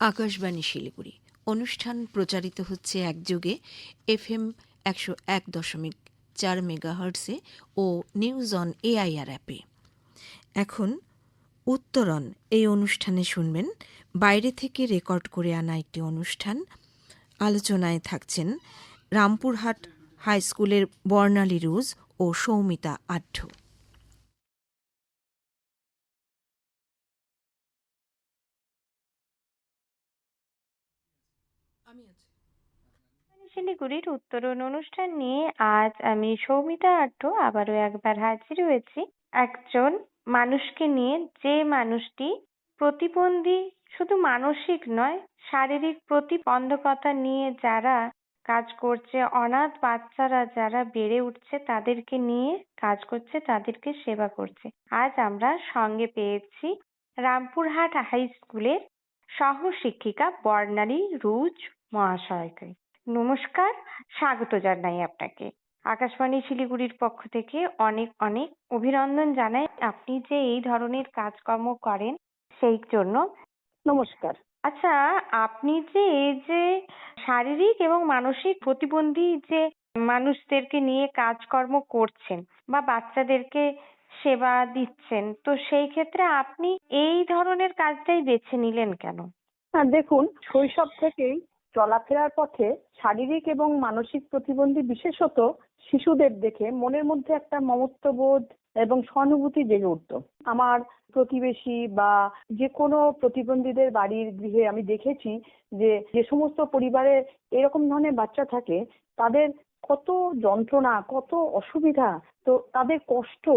আকাশবাণী শিলিগুড়ি। অনুষ্ঠান প্রচারিত হচ্ছে একযোগে এফ এম একশো এক দশমিক চার মেগাহার্টসে ও নিউজ অন এআইআর অ্যাপে। এখন উত্তরণ। এই অনুষ্ঠানে শুনবেন বাইরে থেকে রেকর্ড করে আনা একটি অনুষ্ঠান। আলোচনায় থাকছেন রামপুরহাট হাই স্কুলের বর্ণালী রুজ ও সৌমিতা আঢ্য শিলিগুড়ির উত্তরণ অনুষ্ঠান নিয়ে আজ আমি সৌমিতা আট্ট আবারও একবার হাজির হয়েছি। একজন মানুষকে নিয়ে যে মানুষটি প্রতিবন্ধী শুধু মানসিক নয়, শারীরিক প্রতিবন্ধকতা নিয়ে যারা কাজ করছে, অনাথ বাচ্চারা যারা বেড়ে উঠছে, তাদেরকে নিয়ে কাজ করছে, তাদেরকে সেবা করছে। আজ আমরা সঙ্গে পেয়েছি রামপুরহাট হাই স্কুলের সহ শিক্ষিকা বর্ণালী রুজ মহাশয়কে নমস্কার স্বাগত জানাই আপনাকে। আকাশবাণী শিলিগুড়ির পক্ষ থেকে অনেক অনেক অভিনন্দন জানাই আপনি যে এই ধরনের কাজকর্ম করেন সেই জন্য। নমস্কার। আচ্ছা আপনি যে এই যে শারীরিক এবং মানসিক প্রতিবন্ধী যে মানুষদেরকে নিয়ে কাজকর্ম করছেন বা বাচ্চাদেরকে সেবা দিচ্ছেন তো সেই ক্ষেত্রে আপনি এই ধরনের কাজটাই বেছে নিলেন কেন? হ্যাঁ দেখুন শৈশব থেকেই চলাফেরার পথে শারীরিক এবং মানসিক প্রতিবন্ধী বিশেষত শিশুদের দেখে মনের মধ্যে একটা মমত্ববোধ এবং সহানুভূতি জেগে উঠতো। আমার প্রতিবেশী বা যে কোনো প্রতিবন্ধীদের বাড়ির গৃহে আমি দেখেছি যে যে সমস্ত পরিবারে এরকম ধরনের বাচ্চা থাকে, তাদের কত যন্ত্রণা, কত অসুবিধা, তো তাদের কষ্ট,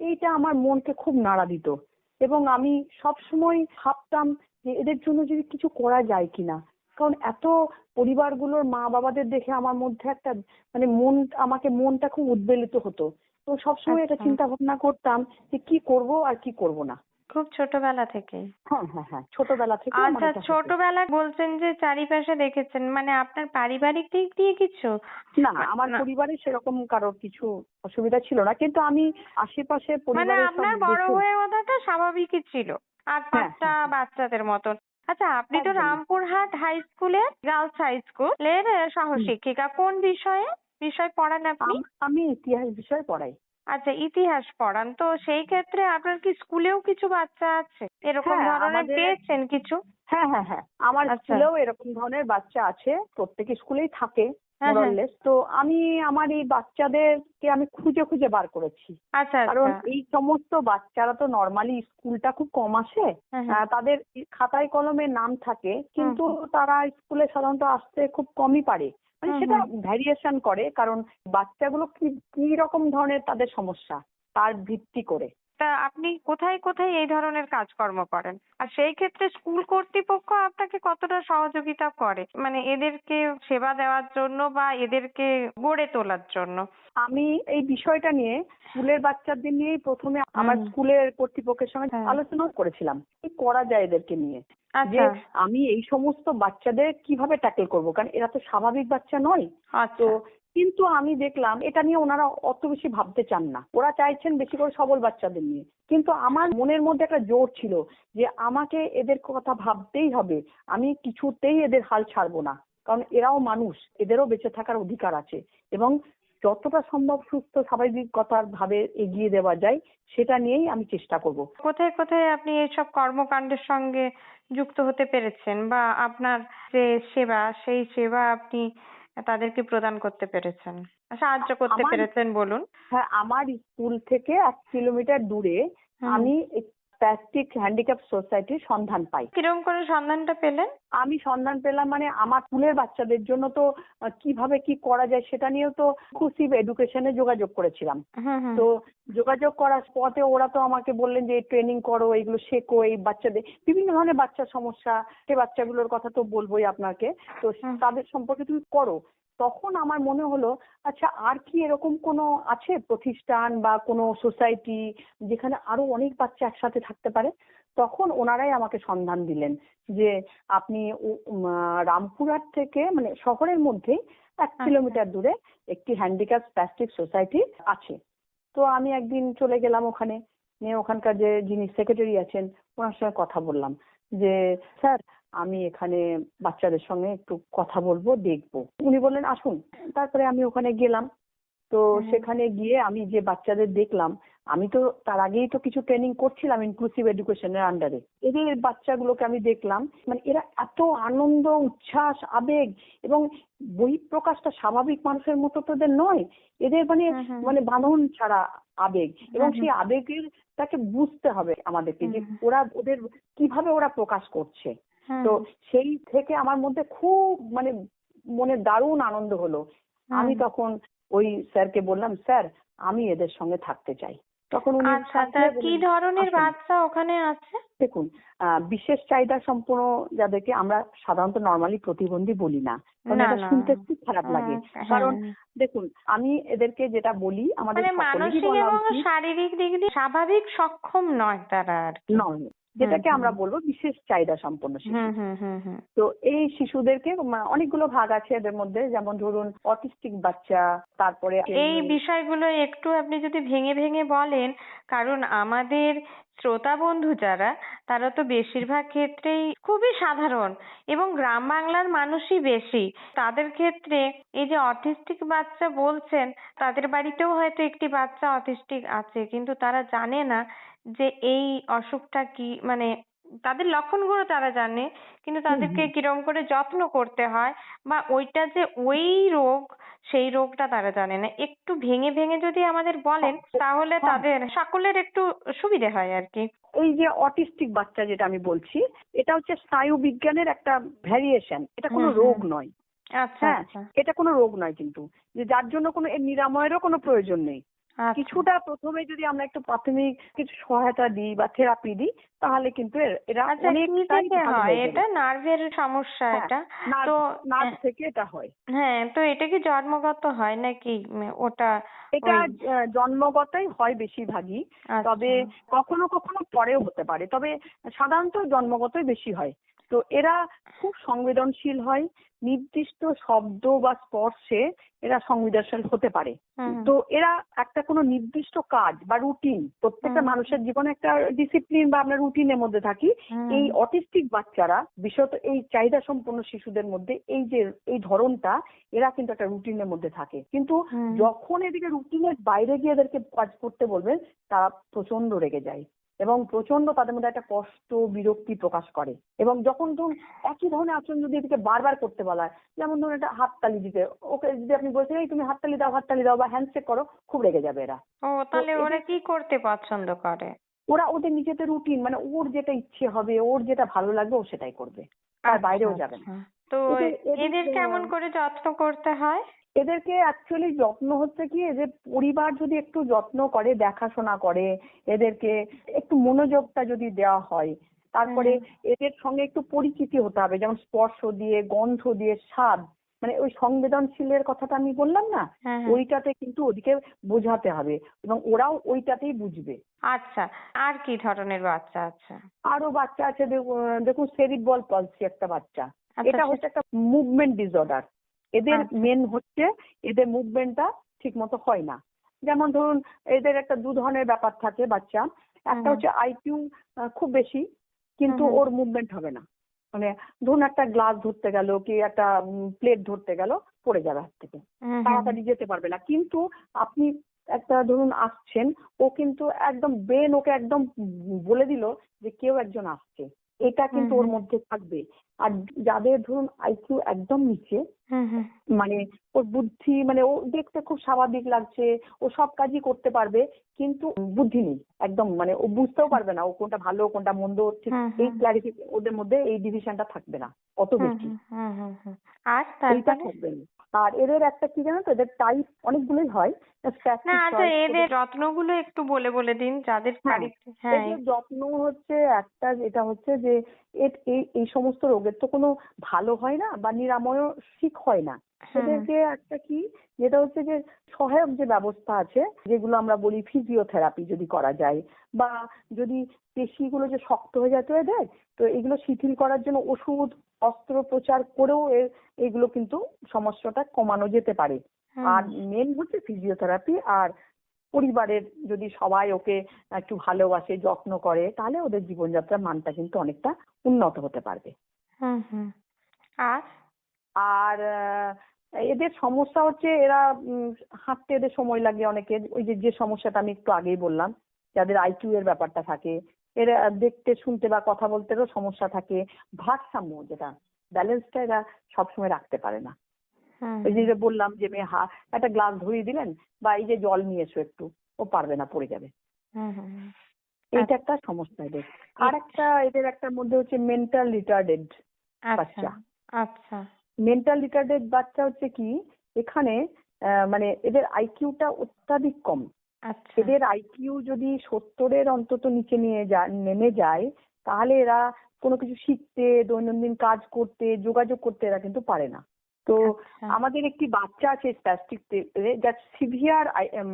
এইটা আমার মনকে খুব নাড়া দিত। এবং আমি সব সময় ভাবতাম যে, এদের জন্য যদি কিছু করা যায় কিনা। কারণ এত পরিবারগুলোর মা বাবাদের দেখে আমার মধ্যে একটা মানে মন আমাকে মনটা খুব উদ্বেলিত হতো। তো সবসময় এটা আচ্ছা। চিন্তা ভাবনা করতাম যে কি করব আর কি করব না। খুব ছোটবেলা থেকে। হ্যাঁ হ্যাঁ হ্যাঁ ছোটবেলা থেকে আচ্ছা। ছোটবেলায় বলছেন যে চারিপাশে দেখেছেন মানে আপনার পারিবারিক দিক দিয়ে কিছু? না আমার পরিবারে সেরকম কারোর কিছু অসুবিধা ছিল না কিন্তু আমি আশেপাশে মানে আপনার বড় হয়ে ওঠাটা স্বাভাবিকই ছিল। আর হ্যাঁ, পাঁচটা হ্যাঁ। বাচ্চাদের মতন। আচ্ছা আপনি তো। রামপুরহাট হাই স্কুলে গার্লস হাই স্কুলের সহশিক্ষিকা। কোন বিষয়ে বিষয় পড়ান আপনি? আমি ইতিহাস বিষয় পড়াই। আচ্ছা ইতিহাস পড়ান। তো সেই ক্ষেত্রে আপনার কি স্কুলেও কিছু বাচ্চা আছে? এরকম হ্যাঁ, ধরনের পেয়েছেন কিছু? হ্যাঁ হ্যাঁ হ্যাঁ। আমার আচ্ছা। স্কুলেও এরকম ধরনের বাচ্চা আছে। প্রত্যেক স্কুলেই থাকে। মোরাললেস তো আমি আমার এই বাচ্চাদেরকে আমি খুঁজে খুঁজে বার করেছি। আচ্ছা কারণ আচ্ছা এই সমস্ত বাচ্চারা তো নর্মালি স্কুলটা খুব কম আসে। হ্যাঁ, হ্যাঁ। তাদের খাতায় কলমে নাম থাকে কিন্তু তারা স্কুলে সাধারণত আসতে খুব কমই পারে। মানে সেটা। ভ্যারিয়েশন করে কারণ বাচ্চাগুলো কি কি রকম ধরনের তাদের সমস্যা তার ভিত্তি করে। তা আপনি কোথায় কোথায় এই ধরনের কাজকর্ম করেন? আর সেই ক্ষেত্রে স্কুল কর্তৃপক্ষ আপনাকে কতটা সহযোগিতা করে? মানে এদেরকে সেবা দেওয়ার জন্য বা এদেরকে গড়ে তোলার জন্য? আমি এই বিষয়টা নিয়ে স্কুলের বাচ্চাদের নিয়েই প্রথমে আমার স্কুলের কর্তৃপক্ষের সঙ্গে হ্যাঁ। আলোচনা করেছিলাম। কি করা যায় এদেরকে নিয়ে? যে আচ্ছা আমি এই সমস্ত বাচ্চাদের কীভাবে ট্যাকেল করব? কারণ এরা তো স্বাভাবিক বাচ্চা নয়। আচ্ছা। তো কিন্তু আমি দেখলাম এটা নিয়ে ওনারা অত বেশি ভাবতে চান না। ওরা চাইছেন বেশি করে সবল বাচ্চাদের নিয়ে। কিন্তু আমার মনের মধ্যে একটা জোর ছিল যে আমাকে এদের কথা ভাবতেই হবে। আমি কিছুতেই এদের হাল ছাড়বো না। কারণ এরাও মানুষ, এদেরও বেঁচে থাকার অধিকার আছে। এবং যতটা সম্ভব সুস্থ স্বাভাবিকতার ভাবে এগিয়ে দেওয়া যায়, সেটা নিয়েই আমি চেষ্টা করব। কোথায় কোথায় আপনি এইসব কর্মকাণ্ডের সঙ্গে যুক্ত হতে পেরেছেন? বা আপনার যে সেবা, সেই সেবা আপনি তাদেরকে প্রদান করতে পেরেছেন সাহায্য করতে পেরেছেন বলুন হ্যাঁ আমার স্কুল থেকে এক কিলোমিটার দূরে। আমি প্লাস্টিক হ্যান্ডিক্যাপ সোসাইটির সন্ধান পাই। কীরকম করে সন্ধানটা পেলেন? আমি সন্ধান পেলাম মানে আমার স্কুলের বাচ্চাদের জন্য তো কীভাবে কি করা যায় সেটা নিয়েও তো ইনক্লুসিভ এডুকেশনে যোগাযোগ করেছিলাম। তো যোগাযোগ করার পথে ওরা তো আমাকে বললেন যে ট্রেনিং করো এগুলো শেখো এই বাচ্চাদের বিভিন্ন ধরনের বাচ্চার সমস্যা সে বাচ্চাগুলোর কথা তো বলবোই আপনাকে। তো তাদের সম্পর্কে তুমি করো। তখন আমার মনে হলো আচ্ছা আর কি এরকম কোনো আছে প্রতিষ্ঠান বা কোনো সোসাইটি যেখানে আরও অনেক বাচ্চা একসাথে থাকতে পারে তখন ওনারাই আমাকে সন্ধান দিলেন যে আপনি রামপুরহাট থেকে মানে শহরের মধ্যেই এক আচ্ছা। কিলোমিটার দূরে একটি হ্যান্ডিক্যাপ প্লাস্টিক সোসাইটি আছে তো আমি একদিন চলে গেলাম ওখানে নিয়ে ওখানকার যে যিনি সেক্রেটারি আছেন ওনার সঙ্গে কথা বললাম যে স্যার আমি এখানে বাচ্চাদের সঙ্গে একটু কথা বলব দেখব। উনি বললেন আসুন। তারপরে আমি ওখানে গেলাম। তো সেখানে গিয়ে আমি যে বাচ্চাদের দেখলাম আমি তো তার আগেই তো কিছু ট্রেনিং করছিলাম ইনক্লুসিভ এডুকেশনের আন্ডারে এদের বাচ্চাগুলোকে আমি দেখলাম মানে এরা এত আনন্দ উচ্ছ্বাস আবেগ এবং বহিঃপ্রকাশটা স্বাভাবিক মানুষের মতো তো এদের নয়। এদের মানে। মানে বাঁধন ছাড়া আবেগ এবং। সেই আবেগের তাকে বুঝতে হবে আমাদেরকে যে। ওরা ওদের কীভাবে ওরা প্রকাশ করছে। তো সেই থেকে আমার মধ্যে খুব মানে মনে দারুণ আনন্দ হলো। আমি তখন ওই স্যারকে বললাম স্যার আমি এদের সঙ্গে থাকতে চাই। তখন উনি আচ্ছা কি ধরনের বাচ্চা ওখানে আছে? দেখুন বিশেষ চাহিদা সম্পন্ন যাদেরকে আমরা সাধারণত নর্মালি প্রতিবন্ধী বলি না। কারণ এটা শুনতে খুব খারাপ লাগে। হ্যাঁ, কারণ হ্যাঁ। দেখুন আমি এদেরকে যেটা বলি আমাদের মানে মানসিক এবং শারীরিক দিক দিয়ে স্বাভাবিক সক্ষম নয় তারা আর কি। নয়। যেটাকে আমরা বলব বিশেষ চাহিদা সম্পন্ন শিশু। তো এই শিশুদেরকে অনেকগুলো ভাগ আছে এদের মধ্যে যেমন ধরুন অটিস্টিক বাচ্চা তারপরে এই বিষয়গুলো একটু আপনি যদি ভেঙে ভেঙে বলেন কারণ আমাদের শ্রোতা বন্ধু যারা তারা তো বেশিরভাগ ক্ষেত্রেই খুবই সাধারণ এবং গ্রাম বাংলার মানুষই বেশি। তাদের ক্ষেত্রে এই যে অটিস্টিক বাচ্চা বলছেন তাদের বাড়িতেও হয়তো একটি বাচ্চা অটিস্টিক আছে কিন্তু তারা জানে না যে এই অসুখটা কি মানে তাদের লক্ষণগুলো তারা জানে কিন্তু তাদেরকে কিরম করে যত্ন করতে হয় বা ওইটা যে ওই রোগ সেই রোগটা তারা জানে না। একটু ভেঙে ভেঙে যদি আমাদের বলেন তাহলে হ্যাঁ। তাদের সকলের একটু সুবিধে হয় আর কি। এই যে অটিস্টিক বাচ্চা যেটা আমি বলছি এটা হচ্ছে স্নায়ু বিজ্ঞানের একটা ভ্যারিয়েশন। এটা কোনো। রোগ নয়। আচ্ছা হ্যাঁ আচ্ছা। এটা কোনো রোগ নয় কিন্তু। যে যার জন্য কোনো এর নিরাময়েরও কোনো প্রয়োজন নেই। আচ্ছা কিছুটা প্রথমে যদি আমরা একটু প্রাথমিক কিছু সহায়তা দিই বা থেরাপি দিই তাহলে কিন্তু এর- আচ্ছা হয় হয়ে? এটা নার্ভের সমস্যা হ্যাঁ, এটা। তো নার্ভ থেকে এটা হয়। হ্যাঁ তো এটা কি জন্মগত হয় নাকি ওটা এটা জন্মগতই হয় বেশিরভাগই। আচ্ছা। তবে কখনো কখনো পরেও হতে পারে। তবে সাধারণত জন্মগতই বেশি হয়। তো এরা খুব সংবেদনশীল হয়। নির্দিষ্ট শব্দ বা স্পর্শে এরা সংবেদনশীল হতে পারে। তো এরা একটা কোনো নির্দিষ্ট কাজ বা রুটিন প্রত্যেকটা মানুষের জীবনে একটা ডিসিপ্লিন বা আমরা রুটিনের মধ্যে থাকি। এই অটিস্টিক বাচ্চারা বিশেষত এই চাহিদা সম্পন্ন শিশুদের মধ্যে এই যে এই ধরনটা এরা কিন্তু একটা রুটিনের মধ্যে থাকে। কিন্তু যখন এদিকে রুটিনের বাইরে গিয়ে এদেরকে কাজ করতে বলবেন তারা প্রচণ্ড রেগে যায়। এবং প্রচণ্ড তাদের মধ্যে একটা কষ্ট বিরক্তি প্রকাশ করে। এবং যখন ধরুন একই ধরনের আচরণ যদি এদিকে বারবার করতে বলা হয় যেমন ধরুন একটা হাততালি দিতে ওকে যদি আপনি বলছেন এই তুমি হাততালি দাও হাততালি দাও বা হ্যান্ডশেক করো খুব রেগে যাবে এরা। ও তাহলে ওরা কি করতে পছন্দ করে? ওরা ওদের নিজেদের রুটিন মানে ওর যেটা ইচ্ছে হবে ওর যেটা ভালো লাগবে ও সেটাই করবে। আর বাইরেও আচ্ছা, যাবে না। আচ্ছা। তো এদের- কেমন করে যত্ন করতে হয়? এদেরকে অ্যাকচুয়ালি যত্ন হচ্ছে কি যে পরিবার যদি একটু যত্ন করে দেখাশোনা করে এদেরকে একটু মনোযোগটা যদি দেওয়া হয় তারপরে এদের সঙ্গে একটু পরিচিতি হতে হবে যেমন স্পর্শ দিয়ে গন্ধ দিয়ে স্বাদ মানে ওই সংবেদনশীলের কথাটা আমি বললাম না হ্যাঁ, হ্যাঁ। ওইটাতে কিন্তু ওদিকে বোঝাতে হবে এবং ওরাও ওইটাতেই বুঝবে। আচ্ছা আর কি ধরনের বাচ্চা আছে? আরও বাচ্চা আছে দেখু- দেখুন সেরিব্রাল পলসি একটা বাচ্চা। আচ্ছা, এটা হচ্ছে একটা মুভমেন্ট ডিসঅর্ডার এদের আচ্ছা। মেন হচ্ছে এদের মুভমেন্টটা ঠিক মতো হয় না। যেমন ধরুন এদের একটা দু ধরনের ব্যাপার থাকে বাচ্চা। একটা। হচ্ছে আইকিউ খুব বেশি কিন্তু। ওর মুভমেন্ট হবে না। মানে ধরুন একটা গ্লাস ধরতে গেল কি একটা প্লেট ধরতে গেল পড়ে যাবে হাত থেকে। তাড়াতাড়ি যেতে পারবে না। কিন্তু আপনি একটা ধরুন আসছেন ও কিন্তু একদম ব্রেন ওকে একদম বলে দিল যে কেউ একজন আসছে। এটা কিন্তু ওর মধ্যে থাকবে। আর যাদের ধরুন আইকিউ একদম নিচে মানে ওর বুদ্ধি মানে ও দেখতে খুব স্বাভাবিক লাগছে ও সব কাজই করতে পারবে কিন্তু বুদ্ধি নেই একদম মানে ও বুঝতেও পারবে না ও কোনটা ভালো কোনটা মন্দ ঠিক এই। ক্লারিফি ওদের মধ্যে এই ডিভিশনটা থাকবে না অত বেশি। আর এইটা থাকবে না। আর এদের একটা কি জানো তো এদের টাইপ অনেকগুলোই হয় না আচ্ছা এদের যত্নগুলো একটু বলে বলে দিন যাদের হ্যাঁ, হ্যাঁ যত্ন হচ্ছে একটা যেটা হচ্ছে যে এই এই সমস্ত রোগের তো কোনো ভালো হয় না বা নিরাময়ও ঠিক হয় না। হুম, এদেরকে একটা কি যেটা হচ্ছে যে সহায়ক যে ব্যবস্থা আছে যেগুলো আমরা বলি ফিজিওথেরাপি যদি করা যায় বা যদি পেশিগুলো যে শক্ত হয়ে যেত এদের তো এগুলো শিথিল করার জন্য ওষুধ অস্ত্রোপচার করেও এগুলো কিন্তু সমস্যাটা কমানো যেতে পারে। আর মেন হচ্ছে ফিজিওথেরাপি আর পরিবারের যদি সবাই ওকে একটু ভালোবাসে যত্ন করে তাহলে ওদের জীবনযাত্রার মানটা কিন্তু অনেকটা উন্নত হতে পারবে। হুম হুম আর আর এদের সমস্যা হচ্ছে এরা হাঁটতে এদের সময় লাগে অনেকে। ওই যে যে সমস্যাটা আমি একটু আগেই বললাম যাদের আইকিউ এর ব্যাপারটা থাকে। এরা দেখতে শুনতে বা কথা বলতেও সমস্যা থাকে। ভারসাম্য যেটা ব্যালেন্সটা এরা সবসময় রাখতে পারে না। ওই যে বললাম যে মেয়ে হা একটা গ্লাস ধরিয়ে দিলেন বা এই যে জল নিয়ে এসো একটু ও পারবে না পড়ে যাবে। এইটা একটা সমস্যা এদের। আর একটা এদের একটার মধ্যে হচ্ছে মেন্টাল রিটার্ডেড আচ্ছা বাচ্চা। আচ্ছা। মেন্টাল রিটার্ডেড বাচ্চা হচ্ছে কি? এখানে মানে এদের আইকিউটা অত্যাধিক কম। আচ্ছা। এদের আইকিউ যদি সত্তরের অন্তত নিচে নিয়ে যা নেমে যায় তাহলে এরা কোনো কিছু শিখতে দৈনন্দিন কাজ করতে যোগাযোগ করতে এরা কিন্তু পারে না। তো আচ্ছা। আমাদের একটি বাচ্চা আছে সিভিয়ার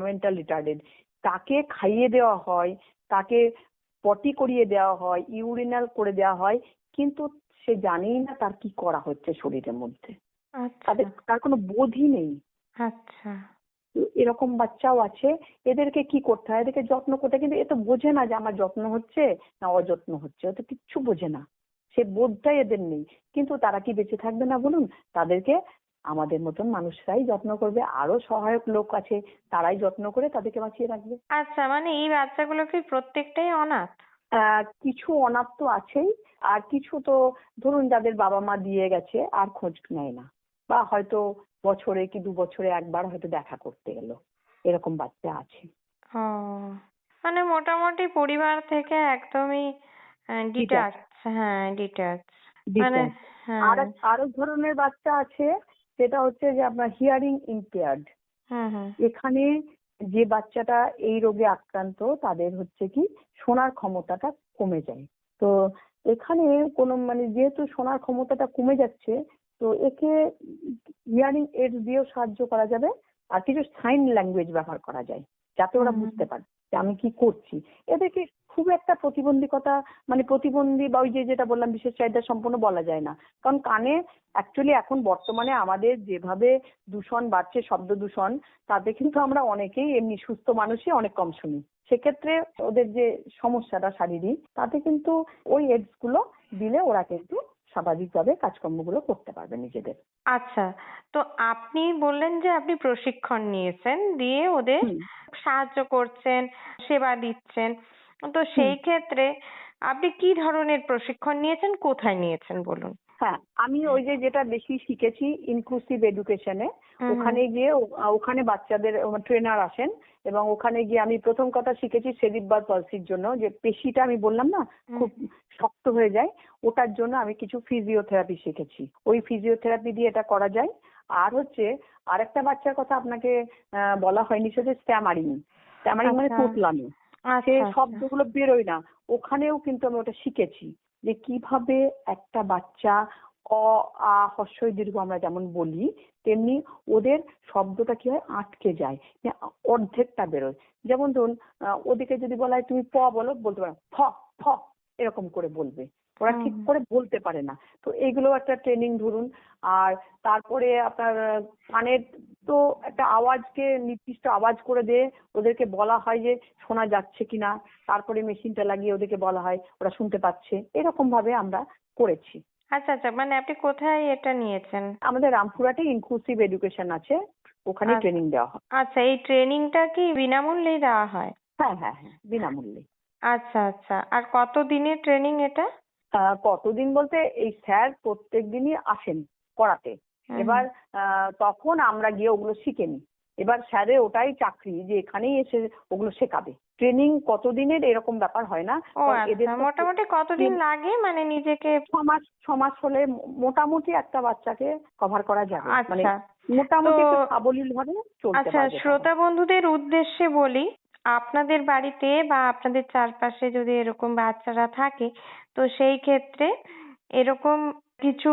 মেন্টাল রিটার্ডেড তাকে খাইয়ে দেওয়া হয় তাকে পটি করিয়ে দেওয়া হয় ইউরিনাল করে দেওয়া হয় কিন্তু সে জানেই না তার কি করা হচ্ছে শরীরের মধ্যে। আচ্ছা। তাদের তার কোনো বোধই নেই। আচ্ছা। এরকম বাচ্চাও আছে এদেরকে কি করতে হয়? এদেরকে যত্ন করতে কিন্তু এ তো বোঝে না যে আমার যত্ন হচ্ছে না অযত্ন হচ্ছে ও তো কিচ্ছু বোঝে না। সে বোধটাই এদের নেই। কিন্তু তারা কি বেঁচে থাকবে না বলুন? তাদেরকে আমাদের মতন মানুষরাই যত্ন করবে আরও সহায়ক লোক আছে তারাই যত্ন করে তাদেরকে বাঁচিয়ে রাখবে। আচ্ছা মানে এই বাচ্চাগুলো কি প্রত্যেকটাই অনাথ? কিছু অনাথ তো আছেই আর কিছু তো ধরুন যাদের বাবা মা দিয়ে গেছে আর খোঁজ নেয় না। বা হয়তো বছরে কি দু বছরে একবার হয়তো দেখা করতে গেল এরকম বাচ্চা আছে। মানে মোটামুটি পরিবার থেকে একদমই ডিটাচ হ্যাঁ ডিটাচ মানে। হ্যাঁ। আর আরও ধরনের বাচ্চা আছে সেটা হচ্ছে যে আপনার হিয়ারিং ইম্পেয়ার্ড এখানে যে বাচ্চাটা এই রোগে আক্রান্ত তাদের হচ্ছে কি শোনার ক্ষমতাটা কমে যায়। তো এখানে কোনো মানে যেহেতু শোনার ক্ষমতাটা কমে যাচ্ছে তো একে হিয়ারিং এড দিয়েও সাহায্য করা যাবে আর কিছু সাইন ল্যাঙ্গুয়েজ ব্যবহার করা যায় যাতে ওরা বুঝতে পারে যে আমি কি করছি। এদেরকে খুব একটা প্রতিবন্ধকতা মানে প্রতিবন্ধী বা ওই যে যেটা বললাম বিশেষ চাহিদা সম্পন্ন বলা যায় না। কারণ কানে অ্যাকচুয়ালি এখন বর্তমানে আমাদের যেভাবে দূষণ বাড়ছে শব্দ দূষণ তাতে কিন্তু আমরা অনেকেই এমনি সুস্থ মানুষই অনেক কম শুনি। সেক্ষেত্রে ওদের যে সমস্যাটা শারীরিক তাতে কিন্তু ওই এডসগুলো দিলে ওরা কিন্তু স্বাভাবিকভাবে কাজকর্মগুলো করতে পারবে নিজেদের। আচ্ছা তো আপনি বললেন যে আপনি প্রশিক্ষণ নিয়েছেন দিয়ে ওদের সাহায্য করছেন সেবা দিচ্ছেন। তো সেই ক্ষেত্রে আপনি কি ধরনের প্রশিক্ষণ নিয়েছেন? কোথায় নিয়েছেন বলুন? হ্যাঁ আমি ওই যে যেটা বেশি শিখেছি ইনক্লুসিভ এডুকেশনে। ওখানে গিয়ে ওখানে বাচ্চাদের ট্রেনার আসেন এবং ওখানে গিয়ে আমি প্রথম কথা শিখেছি সেরিব্রাল পলসির জন্য যে পেশিটা আমি বললাম না খুব শক্ত হয়ে যায় ওটার জন্য আমি কিছু ফিজিওথেরাপি শিখেছি। ওই ফিজিওথেরাপি দিয়ে এটা করা যায়। আর হচ্ছে আরেকটা বাচ্চার কথা আপনাকে বলা হয়নি সেটা স্ট্যামারিং স্ট্যামারিং মানে আচ্ছা। তোতলানো সে আচ্ছা আচ্ছা। শব্দগুলো বেরোয় না। ওখানেও কিন্তু আমি ওটা শিখেছি যে কীভাবে একটা বাচ্চা অ আ হস্যই দীর্ঘ আমরা যেমন বলি তেমনি ওদের শব্দটা কি হয়? আটকে যায়। যে অর্ধেকটা বেরোয়। যেমন ধরুন আহ, ওদিকে যদি বলা হয় তুমি প বলো বলতে পারো ফ ফ এরকম করে বলবে। ওরা ঠিক করে বলতে পারে না। তো এইগুলো একটা ট্রেনিং ধরুন। আর তারপরে আপনার কানের তো একটা আওয়াজকে নির্দিষ্ট আওয়াজ করে দিয়ে ওদেরকে বলা হয় যে শোনা যাচ্ছে কিনা তারপরে মেশিনটা লাগিয়ে ওদেরকে বলা হয় ওরা শুনতে পাচ্ছে। এরকম ভাবে আমরা করেছি। আচ্ছা আচ্ছা। মানে আপনি কোথায় এটা নিয়েছেন? আমাদের রামপুরহাটে ইনক্লুসিভ এডুকেশন আছে। ওখানে আচ্ছা। ট্রেনিং দেওয়া হয়। আচ্ছা এই ট্রেনিংটা কি বিনামূল্যেই দেওয়া হয়? হ্যাঁ হ্যাঁ হ্যাঁ। বিনামূল্যে। আচ্ছা আচ্ছা। আর কত দিনের ট্রেনিং এটা? কতদিন বলতে এই স্যার প্রত্যেক দিনই আসেন করাতে হুম। এবার তখন আমরা গিয়ে ওগুলো শিখে নিই। এবার স্যারের ওটাই চাকরি যে এখানেই এসে ওগুলো শেখাবে। ট্রেনিং কতদিনের এরকম ব্যাপার হয় না। এদের আচ্ছা মোটামুটি কতদিন লাগে? মানে নিজেকে ছ মাস ছ মাস হলে মোটামুটি একটা বাচ্চাকে কভার করা যাবে। মানে আচ্ছা। মোটামুটি সাবলীল ভাবে চলতে আচ্ছা শ্রোতা বন্ধুদের উদ্দেশ্যে বলি আপনাদের বাড়িতে বা আপনাদের চারপাশে যদি এরকম বাচ্চারা থাকে, তো সেই ক্ষেত্রে এরকম কিছু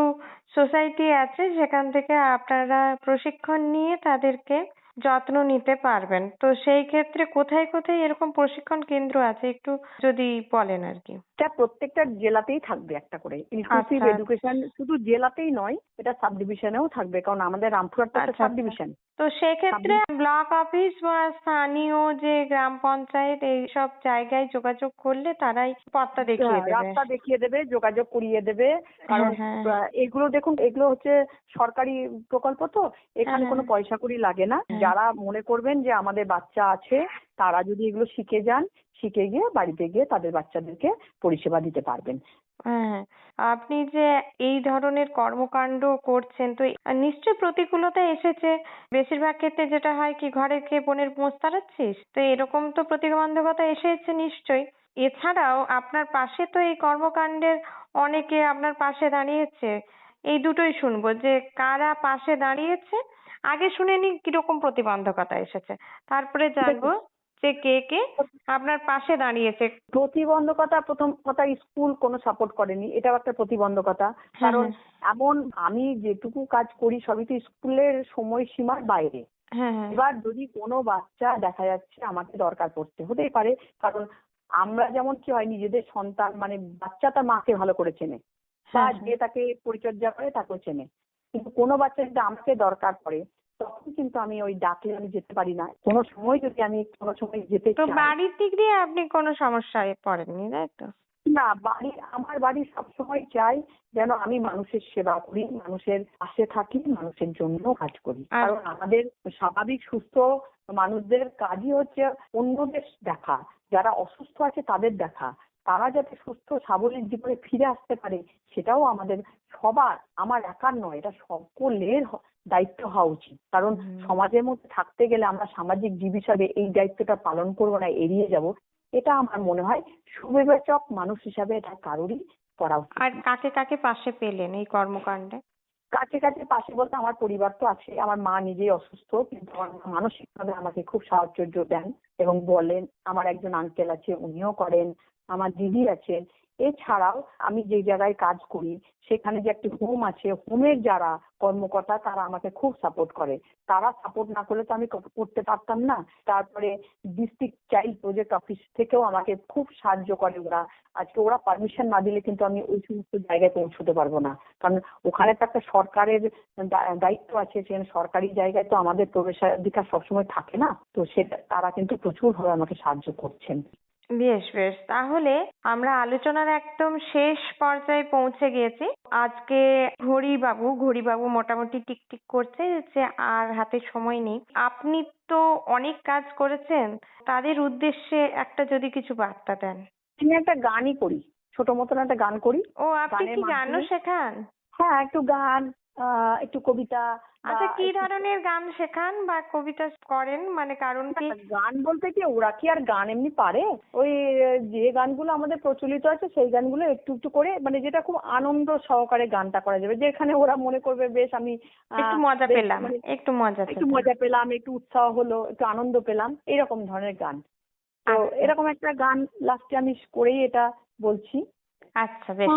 সোসাইটি আছে যেখান থেকে আপনারা প্রশিক্ষণ নিয়ে তাদেরকে যত্ন নিতে পারবেন তো সেই ক্ষেত্রে কোথায় কোথায় এরকম প্রশিক্ষণ কেন্দ্র আছে একটু যদি বলেন আর কি এটা প্রত্যেকটা জেলাতেই থাকবে একটা করে ইনক্লুসিভ আচ্ছা। এডুকেশন শুধু জেলাতেই নয় এটা সাব ডিভিশনেও থাকবে কারণ আমাদের রামপুরহাট তো একটা আচ্ছা, সাব আচ্ছা। ডিভিশন তো সেক্ষেত্রে ব্লক অফিস বা স্থানীয় যে গ্রাম পঞ্চায়েত এইসব জায়গায় যোগাযোগ করলে তারাই পথটা দেখিয়ে দেবে রাস্তা দেখিয়ে দেবে যোগাযোগ করিয়ে দেবে কারণ হ্যাঁ, এগুলো দেখুন এগুলো হচ্ছে সরকারি প্রকল্প তো এখানে হ্যাঁ, কোনো হ্যাঁ। পয়সা কড়ি লাগে না হ্যাঁ। যারা মনে করবেন যে আমাদের বাচ্চা আছে, তারা যদি এগুলো শিখে যান, শিখে গিয়ে বাড়িতে গিয়ে তাদের বাচ্চাদেরকে পরিষেবা দিতে পারবেন। হ্যাঁ আপনি যে এই ধরনের কর্মকাণ্ড করছেন, তো নিশ্চয়ই প্রতিকূলতা এসেছে। বেশিরভাগ ক্ষেত্রে যেটা হয় কি, ঘরে খেয়ে বোনের মোষ তাড়াচ্ছিস? তো এরকম তো প্রতিবন্ধকতা এসেছে নিশ্চয়ই। এছাড়াও আপনার পাশে তো এই কর্মকাণ্ডের অনেকে আপনার পাশে দাঁড়িয়েছে। এই দুটোই শুনব যে কারা পাশে দাঁড়িয়েছে আগে শুনে নি কীরকম প্রতিবন্ধকতা এসেছে। তারপরে জানব যে কে কে আপনার পাশে দাঁড়িয়েছে। প্রতিবন্ধকতা প্রথম কথা স্কুল কোনো সাপোর্ট করেনি এটাও একটা প্রতিবন্ধকতা। কারণ এমন আমি যেটুকু কাজ করি সবই তো স্কুলের সময়সীমার বাইরে। হ্যাঁ হ্যাঁ। এবার যদি কোনো বাচ্চা দেখা যাচ্ছে আমাকে দরকার পড়তে হতেই পারে। কারণ আমরা যেমন কি হয় নিজেদের সন্তান মানে বাচ্চা তার মাকে ভালো করে চেনে। বা হ্যাঁ, যে তাকে পরিচর্যা করে তাকেও চেনে। কিন্তু কোনো বাচ্চা যদি আমাকে দরকার পড়ে তখন কিন্তু আমি ওই ডাকলে আমি যেতে পারি না। কোনো সময় যদি আমি কোনো সময় যেতে তো বাড়ির দিক দিয়ে আপনি কোনো সমস্যায় পড়েননি তাই তো? না বাড়ি আমার বাড়ি সবসময় চাই যেন আমি মানুষের সেবা করি মানুষের পাশে থাকি মানুষের জন্য কাজ করি। কারণ আমাদের স্বাভাবিক সুস্থ মানুষদের কাজই হচ্ছে অন্যদের দেখা। যারা অসুস্থ আছে তাদের দেখা। তারা যাতে সুস্থ স্বাবলম্বী জীবনে ফিরে আসতে পারে সেটাও আমাদের সবার আমার একার নয় এটা সকলের দায়িত্ব হওয়া উচিত। কারণ সমাজের মধ্যে থাকতে গেলে আমরা সামাজিক জীব হিসাবে এই দায়িত্বটা পালন করব না এড়িয়ে যাব এটা আমার মনে হয় সুবিবেচক মানুষ হিসাবে এটা কারোরই করা উচিত আর কাকে কাকে পাশে পেলেন এই কর্মকাণ্ডে? কাছে কাছে পাশে বলতে আমার পরিবার তো আছে আমার মা নিজেই অসুস্থ কিন্তু আমার মা মানসিকভাবে আমাকে খুব সাহায্য দেন এবং বলেন আমার একজন আঙ্কেল আছে উনিও করেন আমার দিদি আছেন। এছাড়াও আমি যে জায়গায় কাজ করি, সেখানে যে একটি হোম আছে হোমের যারা কর্মকর্তা, তারা আমাকে খুব সাপোর্ট করে। তারা সাপোর্ট না করলে তো আমি করতে পারতাম না। তারপরে ডিস্ট্রিক্ট চাইল্ড প্রজেক্ট অফিস থেকেও আমাকে খুব সাহায্য করে ওরা। আজকে ওরা পারমিশন না দিলে কিন্তু আমি ওই সমস্ত জায়গায় পৌঁছতে পারব না। কারণ ওখানে তো একটা সরকারের দায়িত্ব আছে, সেখানে সরকারি জায়গায় তো আমাদের প্রবেশাধিকার সবসময় থাকে না। তো সেটা তারা কিন্তু প্রচুর ভাবে আমাকে সাহায্য করছেন। বেশ বেশ। তাহলে আমরা আলোচনার একদম শেষ পর্যায়ে পৌঁছে গিয়েছি আজকে ঘড়িবাবু ঘড়িবাবু মোটামুটি টিকটিক করছে যে আর হাতে সময় নেই। আপনি তো অনেক কাজ করেছেন। তাদের উদ্দেশ্যে একটা যদি কিছু বার্তা দেন। আমি একটা গানই করি। ছোট মতন একটা গান করি। ও আপনি কি গানও শেখান? হ্যাঁ একটু গান আহ, একটু কবিতা আচ্ছা কি ধরনের গান শেখান বা কবিতা করেন? মানে কারণ কি? গান বলতে কি ওরা কি আর গান এমনি পারে? ওই যে গানগুলো আমাদের প্রচলিত আছে সেই গানগুলো একটু একটু করে মানে যেটা খুব আনন্দ সহকারে গানটা করা যাবে। যেখানে ওরা মনে করবে বেশ আমি একটু মজা পেলাম মানে একটু মজা একটু মজা পেলাম একটু উৎসাহ হলো একটু আনন্দ পেলাম এরকম ধরনের গান। তো আচ্ছা। এরকম একটা গান লাস্টে আমি করেই এটা বলছি। আচ্ছা বেশ।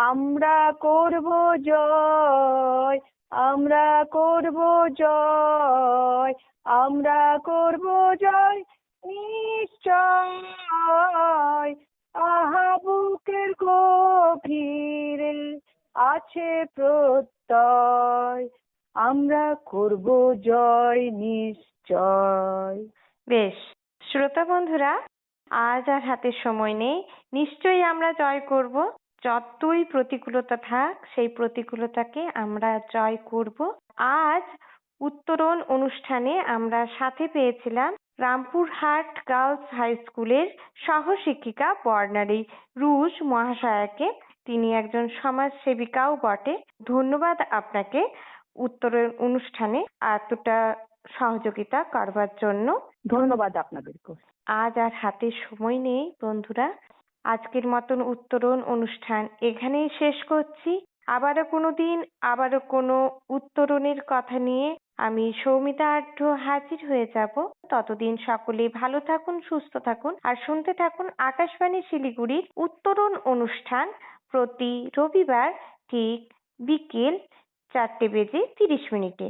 আমরা করব জয়, আমরা করব জয়, আমরা করব জয়, নিশ্চয়। আহা, বুকের গভীরে আছে প্রত্যয়। আমরা করব জয়, নিশ্চয়। বেশ, শ্রোতা বন্ধুরা, আজ আর হাতে সময় নেই। নিশ্চয়ই আমরা জয় করব। যতই প্রতিকূলতা থাক সেই প্রতিকূলতাকে আমরা জয় করব। আজ উত্তরণ অনুষ্ঠানে আমরা সাথে পেয়েছিলাম রামপুরহাট গার্লস হাই স্কুলের সহশিক্ষিকা বর্ণালী রুশ মহাশয়াকে। তিনি একজন সমাজ সেবিকাও বটে। ধন্যবাদ আপনাকে উত্তরণ অনুষ্ঠানে এতটা সহযোগিতা করবার জন্য। ধন্যবাদ আপনাদেরকে আজ আর হাতে সময় নেই বন্ধুরা। আজকের মতন উত্তরণ অনুষ্ঠান এখানেই শেষ করছি। আবারও কোনো দিন, আবারও কোনো উত্তরণের কথা নিয়ে আমি সৌমিতা আঢ্য হাজির হয়ে যাব। ততদিন সকলে ভালো থাকুন, সুস্থ থাকুন আর শুনতে থাকুন আকাশবাণী শিলিগুড়ির উত্তরণ অনুষ্ঠান প্রতি রবিবার ঠিক বিকেল চারটে বেজে তিরিশ মিনিটে।